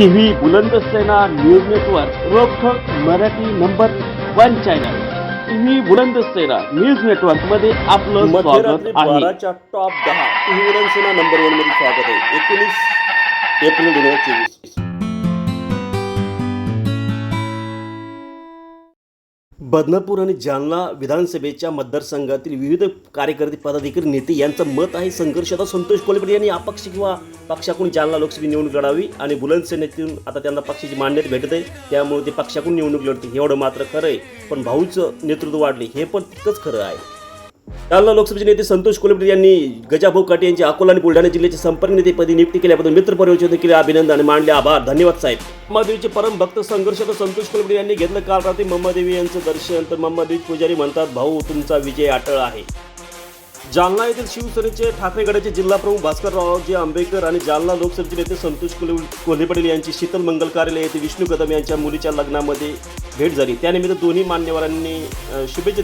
TV Bulandsena news network रोखोक Marathi number one channel. TV Bulandsena news नेटवर्कमध्ये आपलं स्वागत आहे. टॉप दहा टीव्ही सेना नंबर वनमध्ये स्वागत आहे. एकोणीस एप्रिल दोन हजार चोवीस. बदनापूर आणि जालना विधानसभेच्या मतदारसंघातील विविध कार्यकर्ते पदाधिकारी नेते यांचं मत आहे संघर्ष आता संतोष कोल्हेपटे यांनी अपक्ष किंवा पक्षाकडून जालना लोकसभा निवडणूक लढावी आणि बुलंद सेनेतून आता त्यांना पक्षाची मान्यता भेटत आहे. त्यामुळे ते पक्षाकडून निवडणूक लढते एवढं मात्र खरं आहे. पण भाऊचं नेतृत्व वाढले हे पण तितकंच खरं आहे. जालना लोकसभेचे नेते संतोष कोल्हेपटे यांनी गजाभाऊ काटे यांची अकोला आणि बुलढाणा जिल्ह्याचे संपर्क नेतेपदी नियुक्ती केल्याबद्दल मित्र परिषदेने केले अभिनंदन आणि मानले आभार. धन्यवाद साहेब. मम्मादेवीचे परम भक्त संघर्ष तर संतोष कोल्हेपटे यांनी घेतलं काल रात्री मम्मादेवी यांचं दर्शन. तर मम्मादेवी पुजारी म्हणतात भाऊ तुमचा विजय अटळ आहे. जालना येथील शिवसेनेचे ठाकरे गटाचे जिल्हा प्रमुख भास्कररावजी आंबेडकर आणि जालना लोकसभेचे नेते संतोष कुल कोल्हे पाटील यांची शीतल मंगल कार्यालय येथे विष्णू कदम यांच्या मुलीच्या लग्नामध्ये भेट झाली. त्यानिमित्त दोन्ही मान्यवरांनी शुभेच्छा